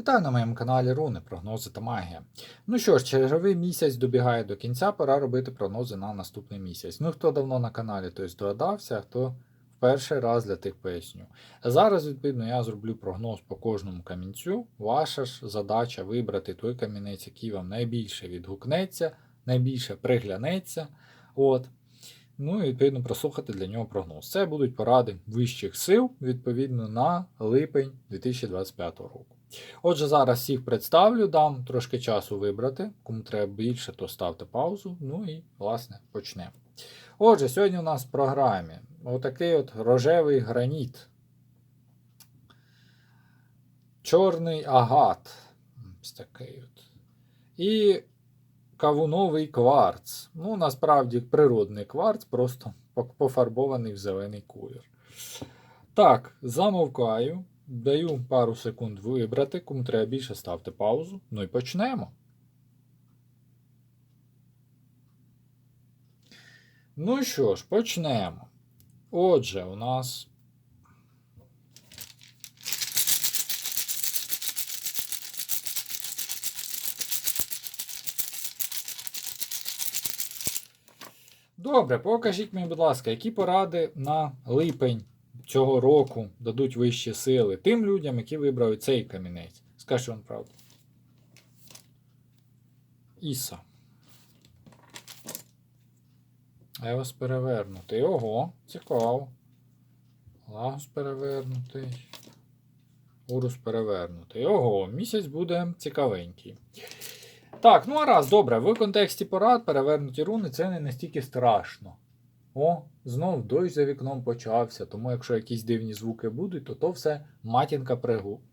Вітаю на моєму каналі Руни, прогнози та магія. Ну що ж, черговий місяць добігає до кінця, пора робити прогнози на наступний місяць. Ну, хто давно на каналі, той здогадався, хто в перший раз для тих поясню. Зараз, відповідно, я зроблю прогноз по кожному камінцю. Ваша ж задача вибрати той камінець, який вам найбільше відгукнеться, найбільше приглянеться. От. Ну і відповідно прослухати для нього прогноз. Це будуть поради вищих сил відповідно на липень 2025 року. Отже, зараз всіх представлю, дам трошки часу вибрати. Кому треба більше, то ставте паузу. Ну і, власне, почнемо. Отже, сьогодні у нас в програмі отакий от рожевий граніт. Чорний агат. Ось такий от. І кавуновий кварц. Ну, насправді природний кварц, просто пофарбований в зелений колір. Так, замовкаю. Даю пару секунд вибрати, кому треба більше, ставте паузу. Ну і почнемо. Ну що ж, почнемо. Отже, у нас. Добре, покажіть мені, будь ласка, які поради на липень цього року дадуть вищі сили тим людям, які вибрали цей камінець. Скажіть вам правду. Іса. Евас перевернутий. Ого, цікаво. Лагус перевернутий. Урус перевернутий. Ого, місяць буде цікавенький. Так, ну а раз, добре, в контексті порад перевернуті руни це не настільки страшно. О, знов дощ за вікном почався, тому якщо якісь дивні звуки будуть, то то все матінка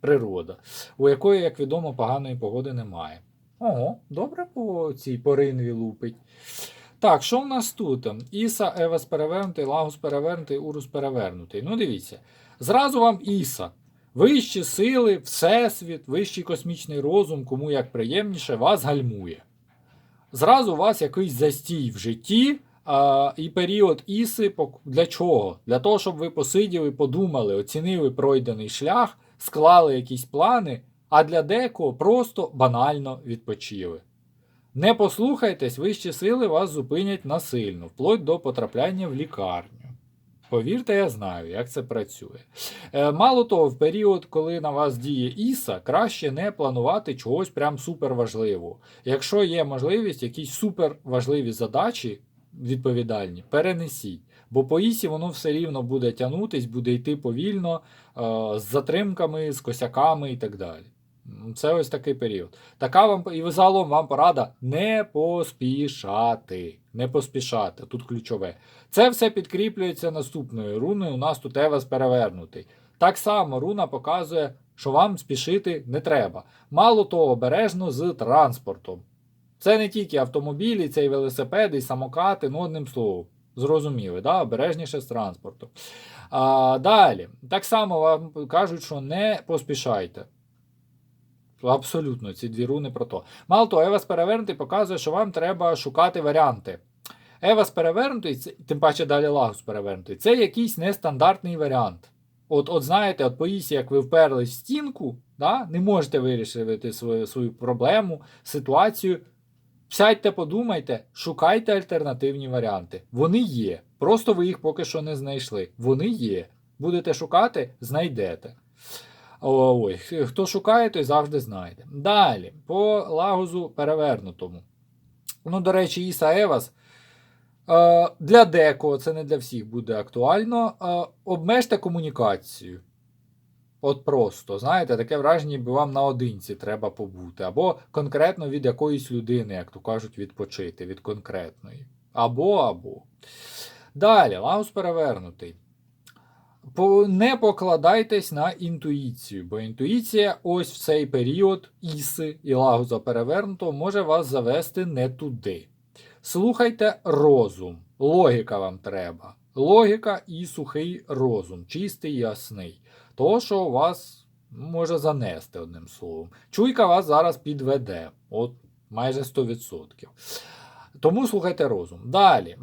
природа, у якої, як відомо, поганої погоди немає. Ого, добре по цій поринві лупить. Так, що в нас тут? Іса, Евас перевернутий, Лагус перевернутий, Урус перевернутий. Ну, дивіться. Зразу вам Іса. Вищі сили, Всесвіт, вищий космічний розум, кому як приємніше, вас гальмує. Зразу у вас якийсь застій в житті. А, і період Іси для чого? Для того, щоб ви посиділи, подумали, оцінили пройдений шлях, склали якісь плани, а для декого просто банально відпочили. Не послухайтесь, вищі сили вас зупинять насильно, вплоть до потрапляння в лікарню. Повірте, я знаю, як це працює. Е, мало того, в період, коли на вас діє Іса, краще не планувати чогось прям суперважливого. Якщо є можливість, якісь суперважливі задачі відповідальні, перенесіть. Бо по ісі воно все рівно буде тягнутись, буде йти повільно, е, з затримками, з косяками і так далі. Це ось такий період. Така вам і загалом вам порада не поспішати. Не поспішати. Тут ключове. Це все підкріплюється наступною руною. У нас тут Евас перевернутий. Так само руна показує, що вам спішити не треба. Мало того, обережно з транспортом. Це не тільки автомобілі, це і велосипеди, і самокати, ну одним словом. Зрозуміли, да? обережніше з транспортом. А, далі, так само вам кажуть, що не поспішайте. Абсолютно, ці дві руни про то. Мало того, Евас перевернутий показує, що вам треба шукати варіанти. Евас перевернутий, тим паче далі Лагус перевернутий, це якийсь нестандартний варіант. От, от знаєте, от по Ісі, як ви вперлись в стінку, да, не можете вирішити свою, свою проблему, ситуацію. Сядьте, подумайте, шукайте альтернативні варіанти. Вони є. Просто ви їх поки що не знайшли. Вони є. Будете шукати, знайдете. Ой, хто шукає, той завжди знайде. Далі, по лагузу перевернутому. Ну, до речі, Іса Евас. Е, для декого, це не для всіх буде актуально. Е, обмежте комунікацію. От просто, знаєте, таке враження, ніби вам наодинці треба побути. Або конкретно від якоїсь людини, як то кажуть, відпочити від конкретної. Або, або. Далі, лагус перевернутий. Не покладайтесь на інтуїцію, бо інтуїція ось в цей період іси і лагуза перевернутого може вас завести не туди. Слухайте розум. Логіка вам треба. Логіка і сухий розум, чистий і ясний. То, що вас може занести одним словом. Чуйка вас зараз підведе. От майже 100%. Тому слухайте розум. Далі.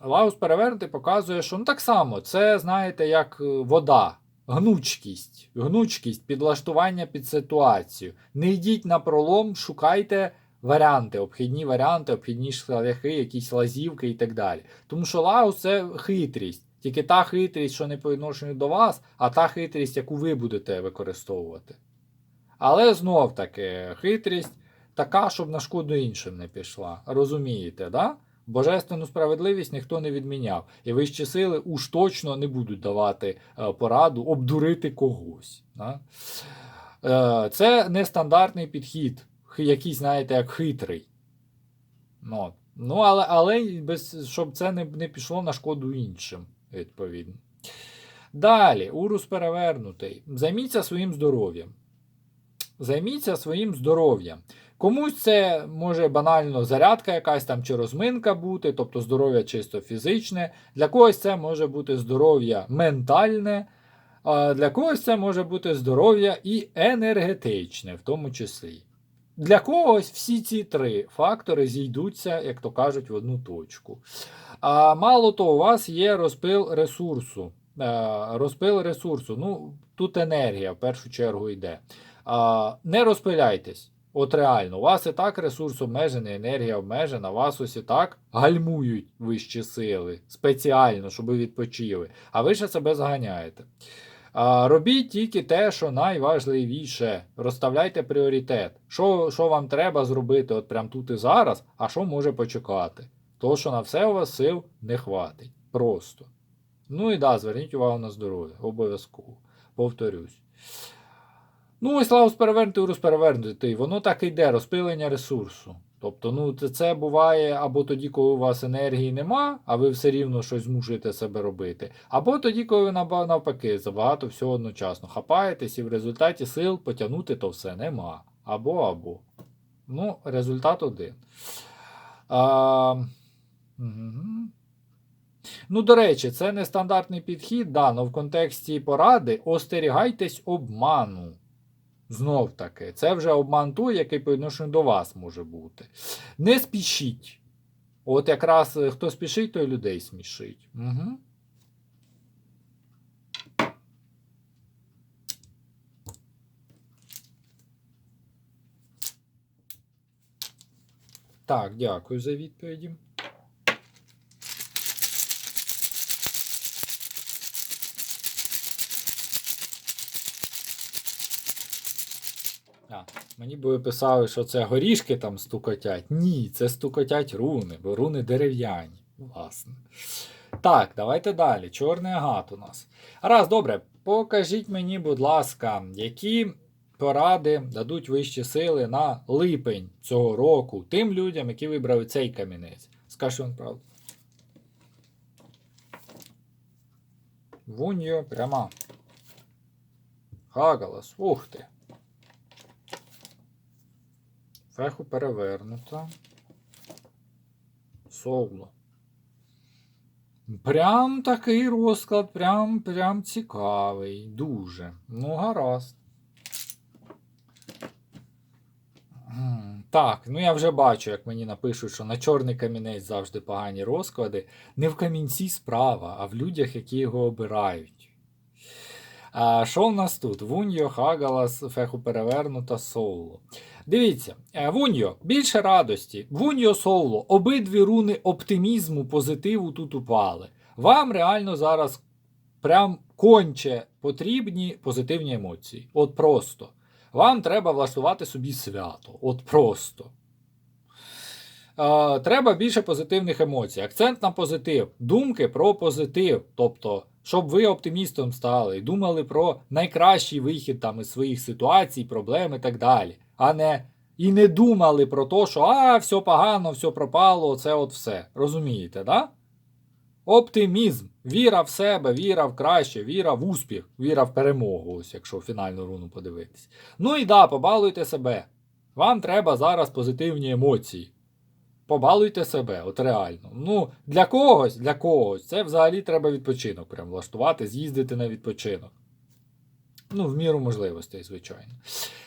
Лаус перевернутий показує, що ну так само, це, знаєте, як е, вода. гнучкість, гнучкість, підлаштування під ситуацію. Не йдіть на пролом, шукайте варіанти, обхідні варіанти, обхідні шляхи, якісь лазівки і так далі. Тому що Лагус це хитрість. Тільки та хитрість, що не по відношенню до вас, а та хитрість, яку ви будете використовувати. Але знов таки, хитрість така, щоб на шкоду іншим не пішла. Розумієте, да? Божественну справедливість ніхто не відміняв. І вищі сили уж точно не будуть давати е, пораду обдурити когось. Да? Е, це нестандартний підхід, якийсь, знаєте, як хитрий. Ну, ну але, але без, щоб це не, не пішло на шкоду іншим, відповідно. Далі, урус перевернутий. Займіться своїм здоров'ям. Займіться своїм здоров'ям. Комусь це може банально зарядка якась там чи розминка бути, тобто здоров'я чисто фізичне. Для когось це може бути здоров'я ментальне, а для когось це може бути здоров'я і енергетичне, в тому числі. Для когось всі ці три фактори зійдуться, як то кажуть, в одну точку. А мало того, у вас є розпил ресурсу. Е, Розпил ресурсу. Ну, тут енергія в першу чергу йде. Не розпиляйтесь. От реально, у вас і так ресурс обмежений, енергія обмежена, вас ось і так гальмують вищі сили спеціально, щоб ви відпочили. А ви ще себе заганяєте. Робіть тільки те, що найважливіше. Розставляйте пріоритет. Що, що вам треба зробити от прямо тут і зараз, а що може почекати. То, що на все у вас сил не хватить. Просто. Ну і да, зверніть увагу на здоров'я. Обов'язково. Повторюсь. Ну, ось Лаус перевернутий, урус. Воно так і йде, розпилення ресурсу. Тобто, ну, це- буває або тоді, коли у вас енергії нема, а ви все рівно щось змушуєте себе робити. Або тоді, коли ви навпаки, забагато всього одночасно хапаєтесь, і в результаті сил потягнути то все нема. Або або. Ну, результат один. А, мгм. Ну, до речі, це нестандартний підхід, да, але в контексті поради остерігайтесь обману. Знов таки, це вже обман той, який по відношенню до вас може бути. Не спішіть. От якраз е, хто спішить, той людей смішить. Угу. Так, дякую за відповіді. А, мені би писали, що це горішки там стукотять. Ні, це стукотять руни, бо руни дерев'яні. Власне. Так, давайте далі. Чорний агат у нас. Раз, добре, покажіть мені, будь ласка, які поради дадуть вищі сили на липень цього року тим людям, які вибрали цей камінець. Скажи вам правду. Вуньо пряма. Хагалас. Ух ти. Феху перевернуто. Соло. Прям такий розклад, прям, прям цікавий. Дуже. Ну, гаразд. Так, ну я вже бачу, як мені напишуть, що на чорний камінець завжди погані розклади. Не в камінці справа, а в людях, які його обирають. А що в нас тут? Вуньо, Хагалас, феху перевернута, Соуло. Дивіться, е, Вуньо, більше радості. Вуньо Соуло, обидві руни оптимізму, позитиву тут упали. Вам реально зараз прям конче потрібні позитивні емоції. От просто. Вам треба влаштувати собі свято. От просто. Е, треба більше позитивних емоцій. Акцент на позитив. Думки про позитив. Тобто, щоб ви оптимістом стали і думали про найкращий вихід там із своїх ситуацій, проблем і так далі. А не і не думали про те, що а, все погано, все пропало, це от все. Розумієте, да? Оптимізм, віра в себе, віра в краще, віра в успіх, віра в перемогу, ось якщо фінальну руну подивитись. Ну і да, побалуйте себе. Вам треба зараз позитивні емоції. Побалуйте себе, от реально. Ну, для когось, для когось, це взагалі треба відпочинок прям влаштувати, з'їздити на відпочинок. Ну, в міру можливостей, звичайно.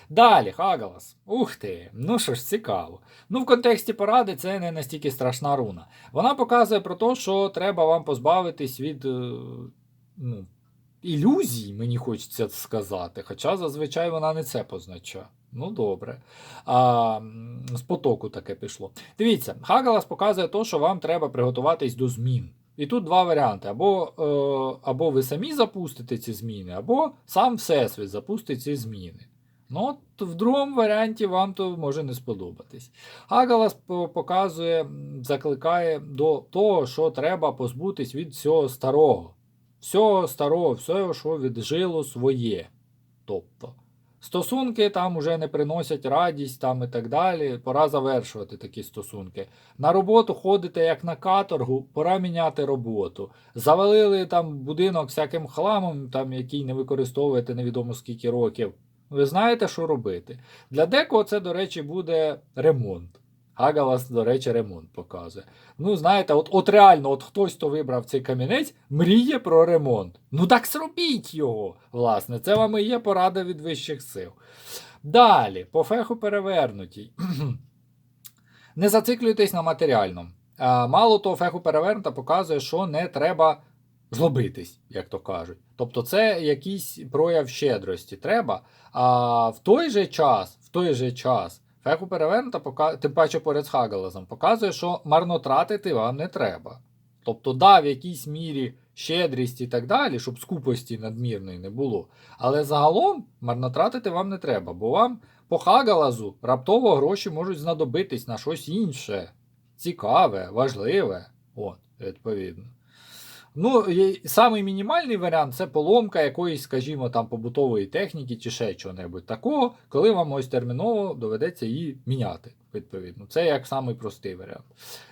Далі, Хагалас. Ух ти, ну що ж, цікаво. Ну, в контексті поради це не настільки страшна руна. Вона показує про те, що треба вам позбавитись від е, ну, ілюзій, мені хочеться сказати, хоча зазвичай вона не це позначає. Ну, добре. А, з потоку таке пішло. Дивіться, Хагалас показує те, що вам треба приготуватись до змін. І тут два варіанти: або, е, або ви самі запустите ці зміни, або сам Всесвіт запустить ці зміни. Ну, от в другому варіанті вам то може не сподобатись. Хагалас по- показує, закликає до того, що треба позбутись від всього старого. Всього старого, всього, що віджило своє. Тобто, стосунки там уже не приносять радість там і так далі. Пора завершувати такі стосунки. На роботу ходите як на каторгу, пора міняти роботу. Завалили там будинок всяким хламом, там, який не використовуєте невідомо скільки років. Ви знаєте, що робити. Для декого це, до речі, буде ремонт. Хагалас, до речі, ремонт показує. Ну, знаєте, от, от реально, от хтось, хто вибрав цей камінець, мріє про ремонт. Ну так зробіть його, власне. Це вам і є порада від вищих сил. Далі, по феху перевернутій. Не зациклюйтесь на матеріальному. Мало того, феху перевернута показує, що не треба злобитись, як то кажуть. Тобто це якийсь прояв щедрості треба. А в той же час, в той же час, феху перевернута, пока... тим паче поряд з Хагалазом, показує, що марнотратити вам не треба. Тобто, да, в якійсь мірі щедрість і так далі, щоб скупості надмірної не було. Але загалом марнотратити вам не треба, бо вам по Хагалазу раптово гроші можуть знадобитись на щось інше. Цікаве, важливе. От, відповідно. Ну, самий мінімальний варіант це поломка якоїсь, скажімо, там побутової техніки чи ще чого-небудь такого, коли вам ось терміново доведеться її міняти. Відповідно, це як самий простий варіант.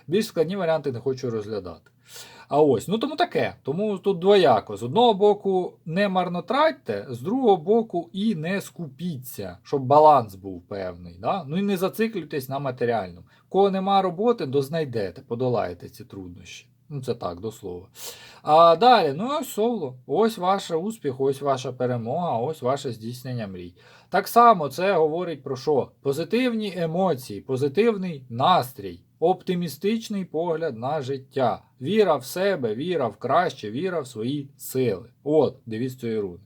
Більш складні варіанти не хочу розглядати. А ось, ну тому таке. Тому тут двояко. З одного боку, не марнотратьте, з другого боку, і не скупіться, щоб баланс був певний. Да? Ну і не зациклюйтесь на матеріальному. Кого нема роботи, то знайдете, подолаєте ці труднощі. Ну, це так, до слова. А далі, ну ось соло. Ось ваш успіх, ось ваша перемога, ось ваше здійснення мрій. Так само це говорить про що? Позитивні емоції, позитивний настрій, оптимістичний погляд на життя, віра в себе, віра в краще, віра в свої сили. От, дивіться цієї руни.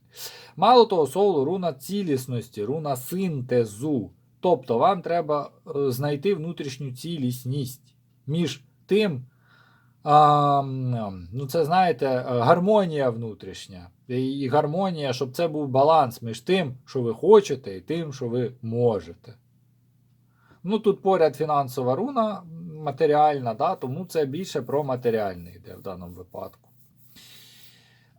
Мало того, соло руна цілісності, руна синтезу. Тобто вам треба е, знайти внутрішню цілісність між тим. А, ну, це знаєте, е, гармонія внутрішня. І гармонія, щоб це був баланс між тим, що ви хочете, і тим, що ви можете. Ну, тут поряд фінансова руна матеріальна, да, тому це більше про матеріальне йде в даному випадку.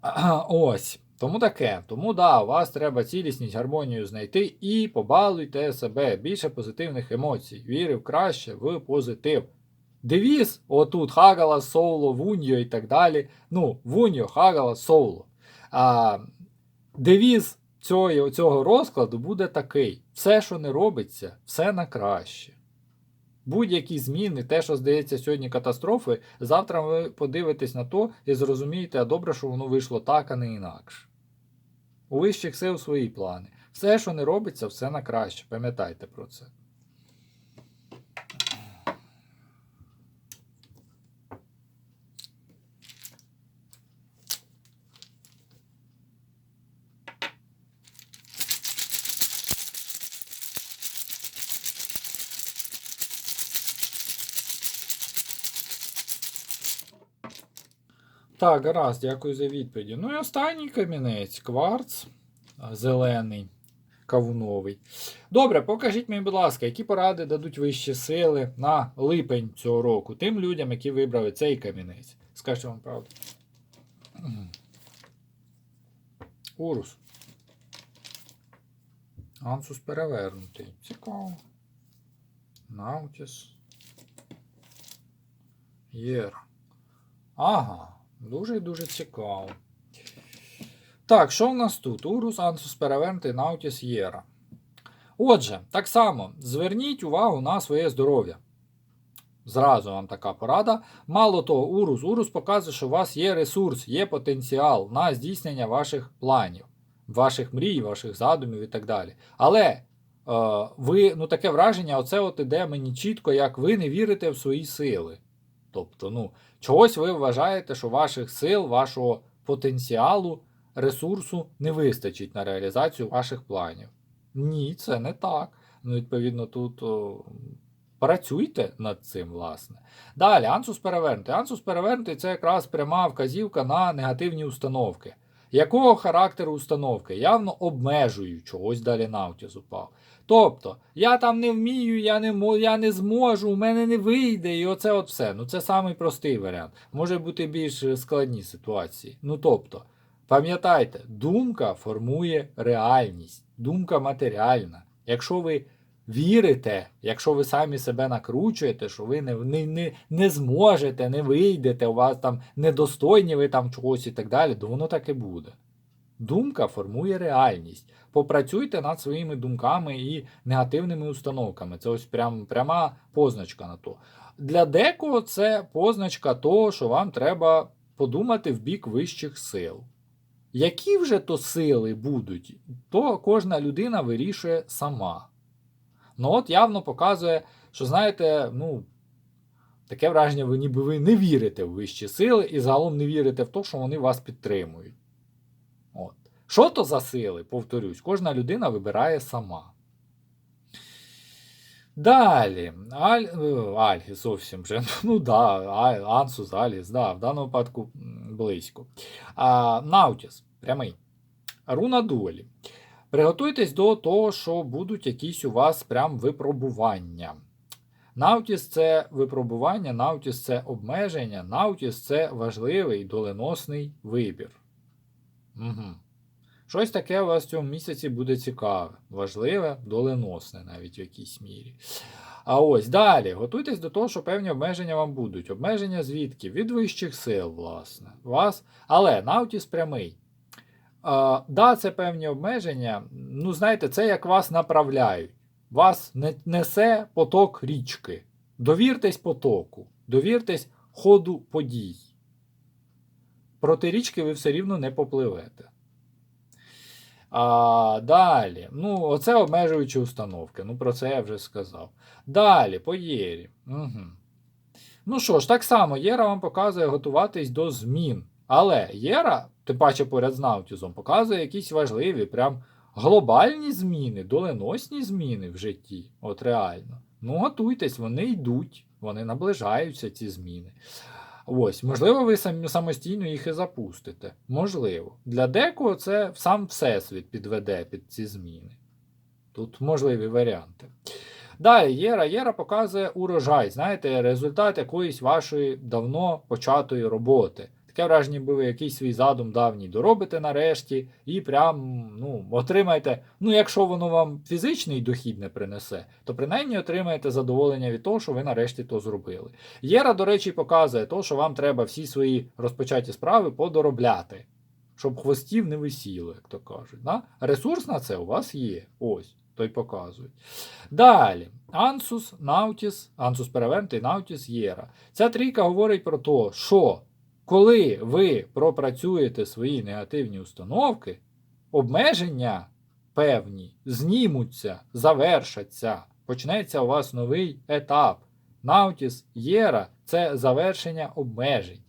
Ось. Тому таке. Тому да, у вас треба цілісність, гармонію знайти і побалуйте себе. Більше позитивних емоцій. Віри в краще, в позитив. Девіз, отут Хагала, Соуло, Вуньо і так далі. Ну, Вуньо, Хагала, Соуло. А, девіз цього, цього розкладу буде такий: все, що не робиться, все на краще. Будь-які зміни, те, що здається сьогодні катастрофи, завтра ви подивитесь на то і зрозумієте, а добре, що воно вийшло так, а не інакше. У вищих сил свої плани. Все, що не робиться, все на краще. Пам'ятайте про це. Так, гаразд, дякую за відповіді. Ну і останній камінець кварц зелений, кавуновий. Добре, покажіть мені, будь ласка, які поради дадуть вищі сили на липень цього року тим людям, які вибрали цей камінець. Скажіть вам правду. Урус. Ансус перевернутий. Цікаво. Наутіс. Єр. Ага. Дуже і дуже цікаво. Так, що в нас тут? Урус, Ансус перевернутий, Наутіс Єра. Отже, так само зверніть увагу на своє здоров'я. Зразу вам така порада. Мало того, Урус. Урус показує, що у вас є ресурс, є потенціал на здійснення ваших планів, ваших мрій, ваших задумів і так далі. Але е, ви, ну таке враження, оце от іде мені чітко, як ви не вірите в свої сили. Тобто, ну, чогось ви вважаєте, що ваших сил, вашого потенціалу ресурсу не вистачить на реалізацію ваших планів. Ні, це не так. Ну, відповідно, тут о, працюйте над цим, власне. Далі, ансус перевернути. Ансус перевернути це якраз пряма вказівка на негативні установки. Якого характеру установки? Явно обмежую чогось далі навтіз упав. Тобто, я там не вмію, я не я не зможу, у мене не вийде, і оце от все. Ну це самий простий варіант. Може бути більш складні ситуації. Ну тобто, пам'ятайте, думка формує реальність, думка матеріальна. Якщо ви вірите, якщо ви самі себе накручуєте, що ви не, не, не, зможете, не вийдете, у вас там недостойні ви там чогось і так далі, то воно так і буде. Думка формує реальність. Попрацюйте над своїми думками і негативними установками. Це ось прям, пряма позначка на то. Для декого це позначка того, що вам треба подумати в бік вищих сил. Які вже то сили будуть, то кожна людина вирішує сама. Ну от явно показує, що знаєте, ну, таке враження, ви ніби ви не вірите в вищі сили і загалом не вірите в те, що вони вас підтримують. От. Що то за сили, повторюсь, кожна людина вибирає сама. Далі. Аль... е, Альгіс зовсім вже. Ну да, Ансус, Альгіс, да, в даному випадку близько. А, Наутіс, прямий. Руна дуелі. Приготуйтесь до того, що будуть якісь у вас прям випробування. Наутіс це випробування, Наутіс це обмеження, Наутіс це важливий доленосний вибір. Угу. Щось таке у вас в цьому місяці буде цікаве, важливе, доленосне навіть в якійсь мірі. А ось далі. Готуйтесь до того, що певні обмеження вам будуть. Обмеження звідки? Від вищих сил, власне. Вас. Але Наутіс прямий. А, да, це певні обмеження. Ну, знаєте, це як вас направляють. Вас несе поток річки. Довіртесь потоку, довіртесь ходу подій. Проти річки ви все рівно не попливете. А, далі. Ну, оце обмежуючі установки. Ну, про це я вже сказав. Далі, по Єрі. Угу. Ну що ж, так само, Єра вам показує готуватись до змін. Але Єра, тим паче поряд з Наутізом, показує якісь важливі, прям глобальні зміни, доленосні зміни в житті. От реально. Ну, готуйтесь, вони йдуть, вони наближаються, ці зміни. Ось, можливо, ви самі самостійно їх і запустите. Можливо. Для декого це сам Всесвіт підведе під ці зміни. Тут можливі варіанти. Далі Єра. Єра показує урожай, знаєте, результат якоїсь вашої давно початої роботи. Таке враження, ніби ви якийсь свій задум давній доробите нарешті і прям ну, отримаєте. Ну, якщо воно вам фізичний дохід не принесе, то принаймні отримаєте задоволення від того, що ви нарешті то зробили. Єра, до речі, показує то, що вам треба всі свої розпочаті справи подоробляти, щоб хвостів не висіло, як то кажуть. Да? Ресурс на це у вас є. Ось, той показує. Далі, Ансус, Наутіс, Ансус перевернутий, Наутіс, Єра. Ця трійка говорить про те, що коли ви пропрацюєте свої негативні установки, обмеження певні знімуться, завершаться, почнеться у вас новий етап. Наутіс Єра це завершення обмежень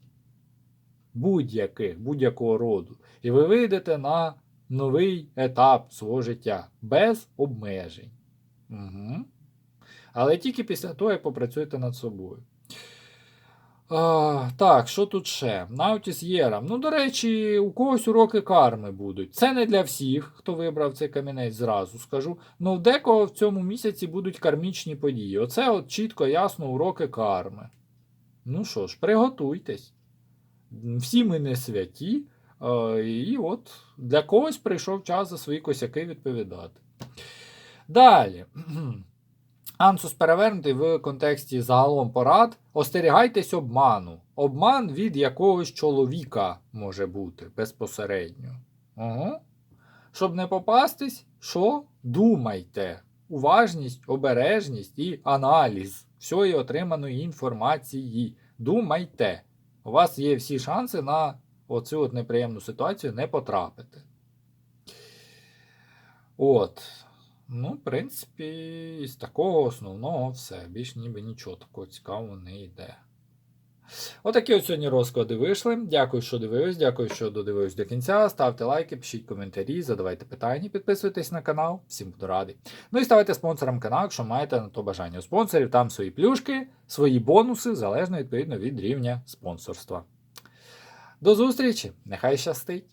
будь-яких, будь-якого роду. І ви вийдете на новий етап свого життя без обмежень. Угу. Але тільки після того, як попрацюєте над собою. А, так, що тут ще? Наутіс Єра. Ну, до речі, у когось уроки карми будуть. Це не для всіх, хто вибрав цей камінець, зразу скажу. Ну, в декого в цьому місяці будуть кармічні події. Оце от чітко, ясно, уроки карми. Ну що ж, приготуйтесь. Всі ми не святі. І от для когось прийшов час за свої косяки відповідати. Далі. Ансус перевернутий в контексті загалом порад. Остерігайтесь обману. Обман від якогось чоловіка може бути безпосередньо. Угу. Щоб не попастись, що? Думайте. Уважність, обережність і аналіз всієї отриманої інформації. Думайте. У вас є всі шанси на оцю от неприємну ситуацію не потрапити. От. Ну, в принципі, з такого основного все. Більш ніби нічого такого цікавого не йде. Отакі от сьогодні розклади вийшли. Дякую, що дивились. Дякую, що додивились до кінця. Ставте лайки, пишіть коментарі, задавайте питання, підписуйтесь на канал. Всім буду радий. Ну і ставайте спонсором каналу, якщо маєте на то бажання. У спонсорів там свої плюшки, свої бонуси, залежно відповідно від рівня спонсорства. До зустрічі! Нехай щастить!